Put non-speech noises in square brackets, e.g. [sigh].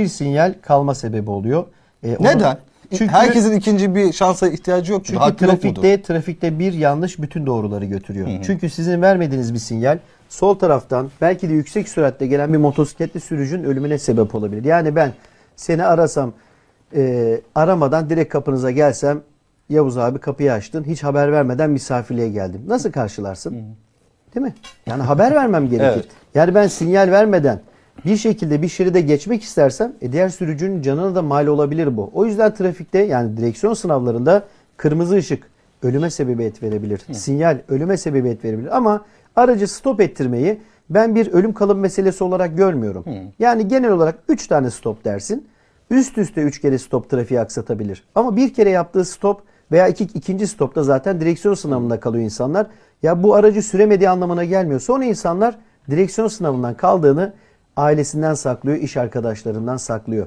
bir sinyal kalma sebebi oluyor. E, onu- Neden? Çünkü, Herkesin ikinci bir şansa ihtiyacı yok. çünkü yok mudur? trafikte trafikte bir yanlış bütün doğruları götürüyor. Çünkü sizin vermediğiniz bir sinyal sol taraftan belki de yüksek süratle gelen bir motosikletli sürücünün ölümüne sebep olabilir. Yani ben seni arasam e, aramadan direkt kapınıza gelsem Yavuz abi kapıyı açtın hiç haber vermeden misafirliğe geldim. Nasıl karşılarsın? Değil mi? Yani haber vermem gerekir. [laughs] Evet. Yani ben sinyal vermeden bir şekilde bir şeride geçmek istersem e, diğer sürücünün canına da mal olabilir bu. O yüzden trafikte yani direksiyon sınavlarında kırmızı ışık ölüme sebebiyet verebilir. Sinyal ölüme sebebiyet verebilir. Ama aracı stop ettirmeyi ben bir ölüm kalım meselesi olarak görmüyorum. Yani genel olarak 3 tane stop dersin. Üst üste 3 kere stop trafiği aksatabilir. Ama bir kere yaptığı stop veya iki, ikinci stopta zaten direksiyon sınavında kalıyor insanlar. Ya bu aracı süremediği anlamına gelmiyor. Sonra insanlar direksiyon sınavından kaldığını ailesinden saklıyor, iş arkadaşlarından saklıyor.